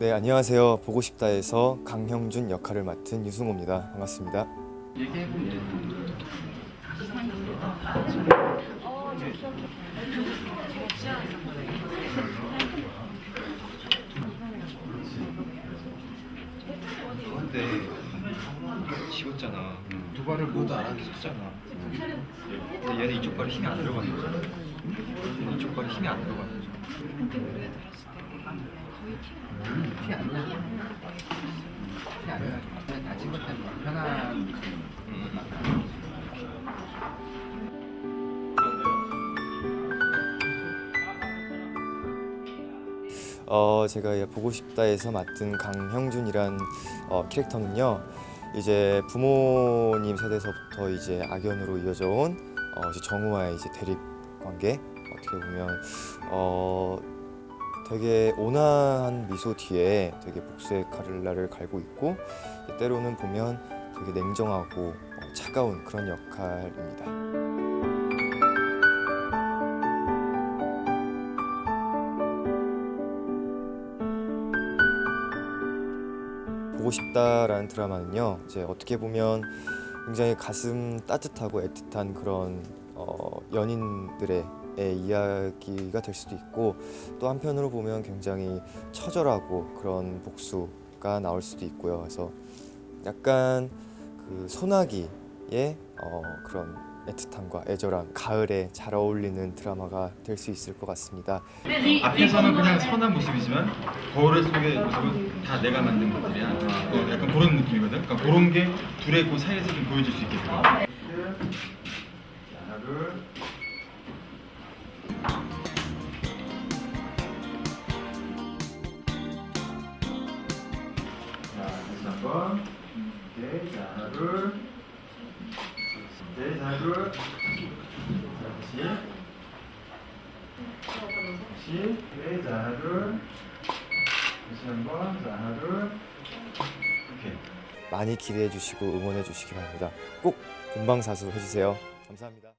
네, 안녕하세요. 보고 싶다에서 강형준 역할을 맡은 유승호입니다. 반갑습니다. 근데 집었잖아. 두 발을 모두 안 하게 잖아 근데 얘는 이쪽 발에 힘이 안 들어가는 거잖아. 이쪽 발에 힘이 안 들어가는 거잖아. 피안 나. 피안 나. 그냥 다친 것 때문에 편한. 어, 제가 이 보고 싶다에서 맡은 강형준이란 어, 캐릭터는요. 이제 부모님 세대에서부터 이제 악연으로 이어져 온 어, 이제 정우와의 이제 대립 관계 어떻게 보면 어, 되게 온화한 미소 뒤에 되게 복수의 칼날을 갈고 있고 때로는 보면 되게 냉정하고 어, 차가운 그런 역할입니다. 보고 싶다라는 드라마는요. 이제 어떻게 보면 굉장히 가슴 따뜻하고 애틋한 그런 어, 연인들의 의 이야기가 될 수도 있고 또 한편으로 보면 굉장히 처절하고 그런 복수가 나올 수도 있고요. 그래서 약간 그 소나기의 어, 그런 애틋함과 애절함, 가을에 잘 어울리는 드라마가 될 수 있을 것 같습니다. 앞에서는 그냥 선한 모습이지만 거울 속의 모습은 다 내가 만든 것들이야. 어, 약간 그런 느낌이거든. 그러니까 그런 게 둘의 그 사이에서 좀 보여줄 수 있게끔. 하나 둘. 한번. 오케이. 자, 하나 둘. 오케이, 자, 하나 둘. 자, 다시. 다시. 오케이, 자, 하나 둘. 다시 한번. 자, 하나 둘. 오케이. 많이 기대해 주시고 응원해 주시기 바랍니다. 꼭 본방사수 해주세요. 감사합니다.